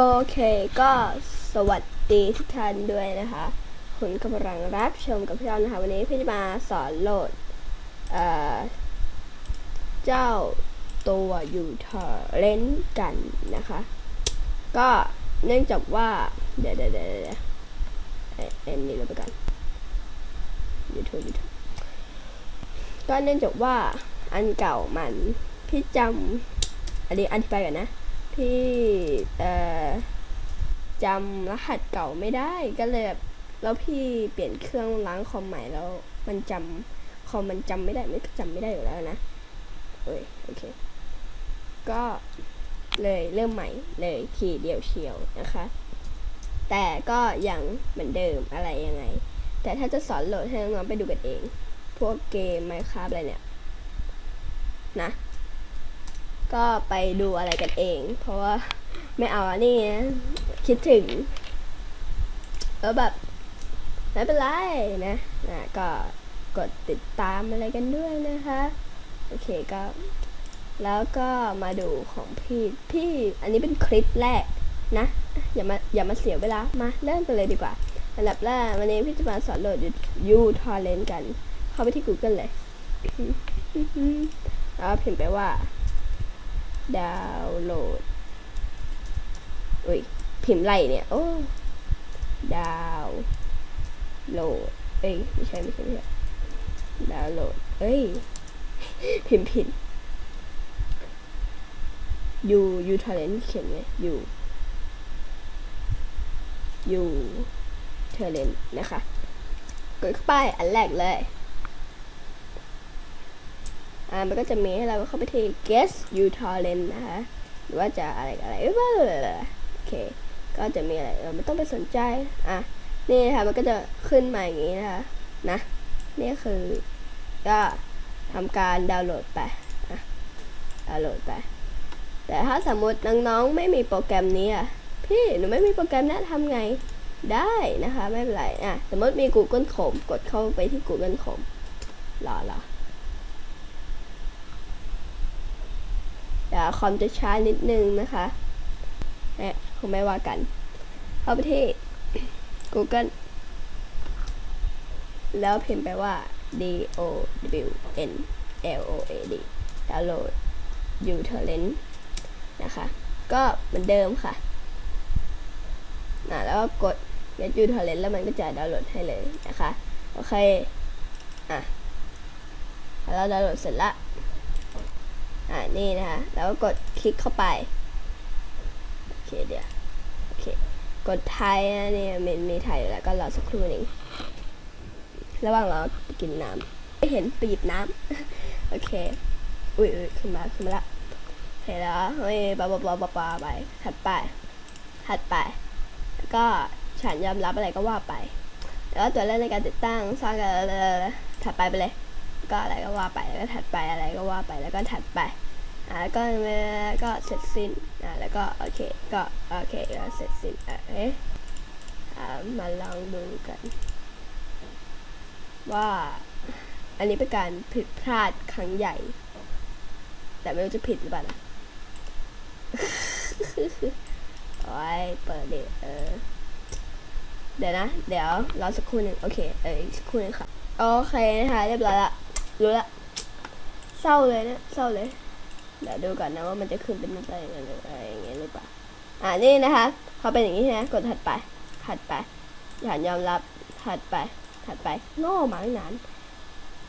โอเคก็สวัสดีทุกท่านด้วยนะคะคุณกำลังรับชมกับพี่เรานะคะวันนี้พี่จะมาสอนโหลดเอ่อเจ้าตัวยูเทอร์เล่นกันนะคะ ก็เนื่องจากว่า เดี๋ยวเดี๋ยวเดี๋ยวเดะเอ็นนี่เราไปกันยูทูบยูทูบก็เนื่องจากว่าอันเก่ามันพี่จำอันนี้อธิบายก่อนนะ พี่เอ่อจำรหัสเก่าไม่ได้ก็เลยแบบแล้วพี่เปลี่ยนเครื่องล้างคอมใหม่แล้ว มันจำคอมมันจำไม่ได้ไม่จำไม่ได้อยู่แล้วนะเอ้ยโอเค ก็เลยเริ่มใหม่เลยทีเดียวเชียวนะคะ แต่ก็ยังเหมือนเดิมอะไรยังไง แต่ถ้าจะสอนโหลดให้น้องๆไปดูกันเอง พวกเกมไมค์ค a f t อะไรเนี่ย นะ ก็ไปดูอะไรกันเอง เพราะว่าไม่เอาอันนี่คิดถึงแล้วแบบไม่เป็นไรนะนะก็กดติดตามอะไรกันด้วยนะคะ โอเคก็ แล้วก็มาดูของพี่พี่อันนี้เป็นคลิปแรกนะ อย่ามาอย่ามาเสียเวลา มาเริ่มกันเลยดีกว่า อันดับแรกวันนี้พี่จะมาสอนโหลดยูทอร์เรนกัน เข้าไปที่ Google เลยแล้วพิมพ์ไปว่า ดาวน์โหลดอุ้ยพิมพ์ไรเนี่ย โอ้ ดาวน์โหลด เอ้ย ไม่ใช่ไม่ใช่ไม่ใช่ดาวน์โหลด เอ้ย พิมพ์ผิดยูยูทอร์เรนเขียนไงยูยูเทเรนนะคะ กดเข้าไปอันแรกเลย อ่ามันก็จะมีให้เราเข้าไปที่ guest u torrent นะคะหรือว่าจะอะไรอะไรเอ้ยโอเค ก็จะมีอะไรเราไม่ต้องไปสนใจอะนี่นะคะมันก็จะขึ้นมาอย่างนี้นะคะนะนี่คือก็ทำการดาวน์โหลดไปอะดาวน์โหลดไป แต่ถ้าสมมติน้องๆไม่มีโปรแกรมนี้อะพี่หนูไม่มีโปรแกรมนี้ทำไงได้นะคะไม่เป็นไรอะสมมติมี Google Chrome กดเข้าไปที่ Google Chrome รอรอ เดี๋ยวคอมจะช้านิดนึงนะคะเนี่ยคงไม่ว่ากัน เข้าไปที่ Google แล้วพิมพ์ไปว่า D O W N L O A D ดาวน์โหลด u t o r e n t นะคะ ก็เหมือนเดิมค่ะนะแล้วก็กด get u t o r r e n t แล้วมันก็จะดาวน์โหลดให้เลยนะคะ โอเค อะ แล้วดาวน์โหลดเสร็จละ อ่านี่นะคะแล้วก็กดคลิกเข้าไปโอเคเดี๋ยวโอเคกดไทยนะเนี่ยมีมีไทยอยู่แล้วก็รอสักครู่หนึ่งระหว่างเรากินน้ำไม่เห็นปหยิบน้ำโอเคอุ้ยอุ้ยขึ้นมาขึ้นมาละเห็นแล้วเฮ้ยบาบาบาบาบาไปถัดไปถัดไปแล้วก็ฉันยอมรับอะไรก็ว่าไปแล้วตัวเลือกในการติดตั้งสร้างกันถัดไปไปเลย ก็อะไรก็ว่าไปแล้วก็ถัดไปอะไรก็ว่าไปแล้วก็ถัดไปอ่าแล้วก็ก็เสร็จสิ้นอ่าแล้วก็โอเคก็โอเคก็เสร็จสิ้นอะเอ๊ะอ่ามาลองดูกัน ว่าอันนี้เป็นการผิดพลาดครั้งใหญ่ แต่ไม่รู้จะผิดหรือเปล่านะโอ้ยเปิดเด็เออเดี๋ยวนะ เดี๋ยวรอสักครู่หนึ่งโอเค เออสักครู่หนึงค่ะ โอเคนะคะเรียบร้อยละ รู้ละเศร้าเลยนะเศร้าเลยเดี๋ยวดูก่อนนะว่ามันจะขึ้นเป็นอะไรอย่างเงี้ยหรืออะไรอย่างเงี้ยหรือเปล่าอ่านี่นะคะพอเป็นอย่างนี้ใช่ไหมกดถัดไปถัดไปอย่ายอมรับถัดไปถัดไปโง่หมาไม่นาน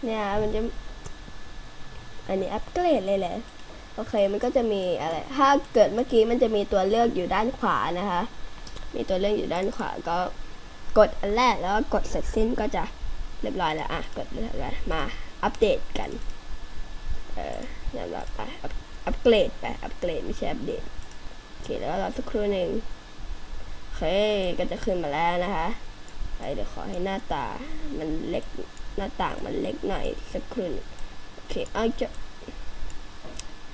เนี่ยมันจะอันนี้อัปเกรดเลยแหละโอเคมันก็จะมีอะไร ถ้าเกิดเมื่อกี้มันจะมีตัวเลือกอยู่ด้านขวานะคะ มีตัวเลือกอยู่ด้านขวาก็กดอันแรกแล้วก็กดเสร็จสิ้นก็จะเรียบร้อยแล้วอะกดเรียบร้อยมา อัปเดตกัน เออเรียบร้อยไปอัปอัปเกรดไป อัปเกรดไม่ใช่อัปเดต โอเค แล้วรอสักครู่หนึ่งโอเค ก็จะขึ้นมาแล้วนะคะไปเดี๋ยวขอให้หน้าตา มันเล็ก หน้าต่างมันเล็กหน่อยสักครู่โอเค เอาจะ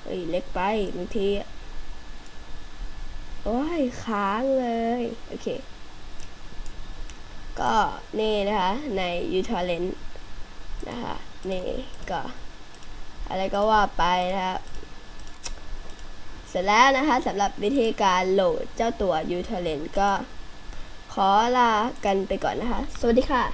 เฮ้ย เล็กไปบางทีโอ้ยค้างเลย โอเค ก็นี่นะคะ ใน u t o r r e n t นะคะ นี่ก็อะไรก็ว่าไปนะครับ เสร็จแล้วนะคะสำหรับวิธีการโหลดเจ้าตัว u t o r r e n t ก็ขอลากันไปก่อนนะคะ สวัสดีค่ะ